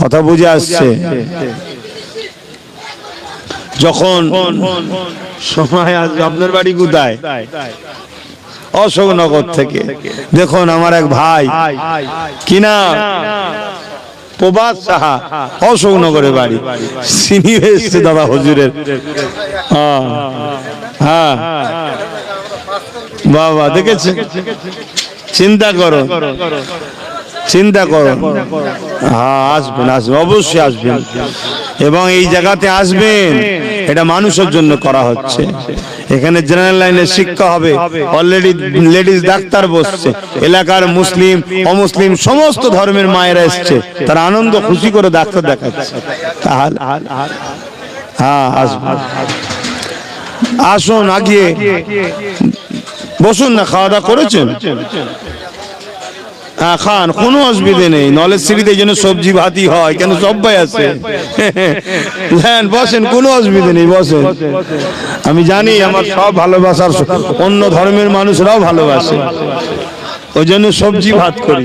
কথা বুঝে আসছে। যখন সময় আসবে, আপনার বাড়ি কোথায়? অশোকনগর থেকে। দেখুন, আমার এক ভাই। কি না প্রভাত সাহা, অশোকনগরের বাড়ি। সিনি এসছে দাদা হুজুরের। হ্যাঁ হ্যাঁ। বাবা দেখেছে চিন্তা করো চিন্তা করো। হ্যাঁ আসবেন আসবেন, অবশ্যই আসবেন। এবং এই জায়গাতে আসবেন, এটা মানুষের জন্য করা হচ্ছে। এখানে জেনারেল লাইনে শিক্ষা হবে। অলরেডি লেডিস ডাক্তার বসছে। এলাকার মুসলিম, অমুসলিম, সমস্ত ধর্মের মায়েরা এসছে। তারা আনন্দ, খুশি করে ডাক্তার দেখাচ্ছে। তাহলে হ্যাঁ আসবেন। আসুন, আগিয়ে। বসুন না, খাওয়া দাওয়া করেছেন? হ্যাঁ খান, কোনো অসুবিধে নেই। নলেজ সিঁড়িতে যেন সবজি ভাতি হয়, কেন সবাই আছে। হ্যাঁ বসেন, কোনো অসুবিধে নেই, বসেন। আমি জানি আমার সব ভালোবাসার অন্য ধর্মের মানুষরাও ভালোবাসে। ওই জন্য সবজি ভাত করি।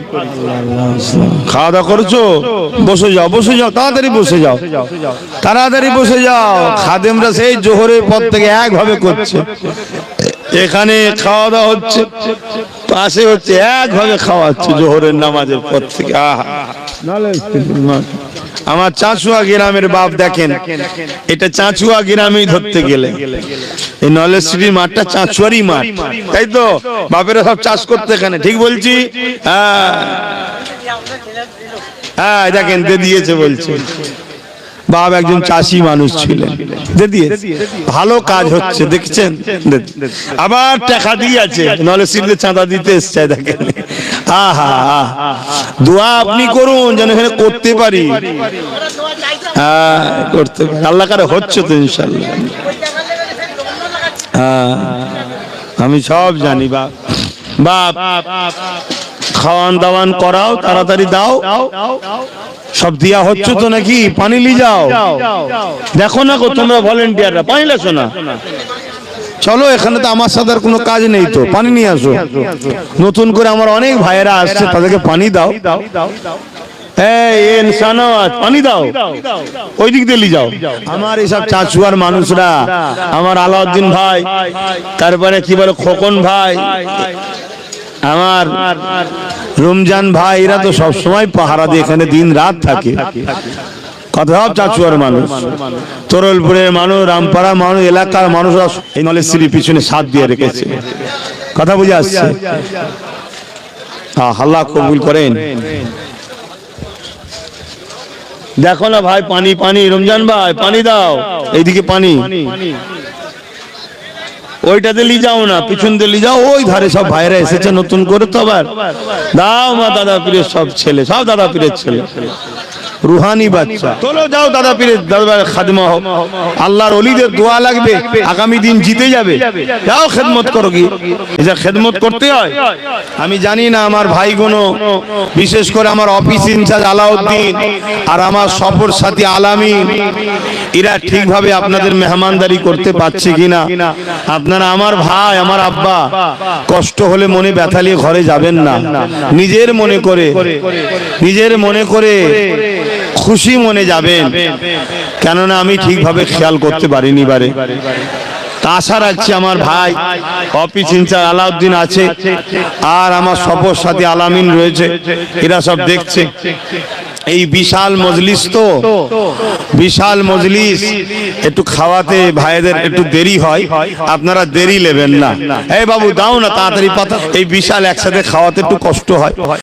খাওয়া দাওয়া করছ? বসে যাও বসে যাও, তাড়াতাড়ি বসে যাও। তাড়াতাড়ি বসে যাও। খাদেমরা সেই জোহরের পর থেকে একভাবে করছে। এখানে খাওয়া দাওয়া হচ্ছে, পাশে হচ্ছে, একভাবে খাওয়াচ্ছে জোহরের নামাজের পর থেকে, আহা। আমার চাঁচুয়া গ্রামের বাপ দেখেন, এটা চাঁচুয়া গ্রামেই ধরতে গেলে। এই নলেজ সিটির মাঠটা চাঁচুয়ারই মাঠ, তাই তো? বাপেরা সব চাষ করতে এখানে, ঠিক বলছি? হ্যাঁ। হ্যাঁ দেখেন, দে দিয়েছে বলছে। বাপ একজন চাষি মানুষ ছিলেন। ভালো কাজ হচ্ছে দেখছেন? আবার টাকা দিয়ে আছে। নলে সিলে চাঁদা দিতে এসছে দেখেন। আহা আহা। দোয়া আপনি করুন যেন এখানে করতে পারি। হ্যাঁ করতে পারি। আল্লাহ কারে হচ্ছে তো ইনশাল্লাহ হ্যাঁ আমি সব জানি বাপ বাপ। খাওয়ান দাওয়ান করাও, তাড়াতাড়ি দাও। সব দিয়া হচ্ছে তো নাকি? পানি লি যাও। দেখো না গো, তোমরা ভলেন্টিয়াররা পানি লেছো না। চলো, এখানে তো আমার সাথে আর কোনো কাজ নেই তো। পানি নিয়ে আসো। নতুন করে আমার অনেক ভাইয়েরা আসছে, তাদেরকে পানি দাও। পানি দাও। ওই দিক দিয়ে যাও। আমার এইসব চাচুয়ার মানুষরা, আমার আলাউদ্দিন ভাই, তারপরে কি বলে খোকন ভাই, আমার রমজান ভাই এরা তো সবসময় পাহারা দিয়ে এখানে দিন রাত থাকে। কথা সব চাচুয়ার মানুষ। তরলপুরের মানুষ রামপাড়া মানুষ এলাকার মানুষরা এই নলেজ পিছনে সাথ দিয়ে রেখেছে। কথা বুঝে আসছে? কবুল করেন। দেখো না ভাই পানি পানি রমজান ভাই পানি দাও। এইদিকে পানি। ওইটাতে লি যাও না পিছন দিয়ে যাও, ওই ধারে সব ভাইরা এসেছে নতুন করে তো আবার। দাও মা দাদা পীরের সব ছেলে, সব দাদা পীরের ছেলে। রুহানি বাচ্চা। চলো যাও দাদা পীরের দাদা খাদমা হোক। আল্লাহর অলিদের দোয়া লাগবে, আগামী দিন জিতে যাবে। যাও খেদমত করো কি এটা খেদমত করতে হয়, আমি জানি না আমার ভাই গুলো বিশেষ করে আমার অফিস ইনচার্জ আলাউদ্দিন আর আমার সফর সাথী আলামিন, এরা ঠিকভাবে আপনাদের মেহমানদারি করতে পারছে কিনা? আপনারা আমার ভাই, আমার আব্বা, কষ্ট হলে মনে ব্যথালিয়ে ঘরে যাবেন না। নিজের মনে করে, নিজের মনে করে খুশি মনে যাবেন। কেননা আমি ঠিকভাবে খেয়াল করতে পারিনি বারে। তা আশা রাখছি আমার ভাই অফিস ইনচার্জ আলাউদ্দিন আছে আর আমার সফর সাথী আলামিন রয়েছে। এরা সব দেখছে। এই বিশাল মজলিস তো। বিশাল মজলিস। একটু খাওয়াতে ভাইদের একটু দেরি হয়। আপনারা দেরি নেবেন না। এই বাবু দাও না তাড়াতাড়ি পাতা। এই বিশাল একসাথে খাওয়াতে একটু কষ্ট হয়।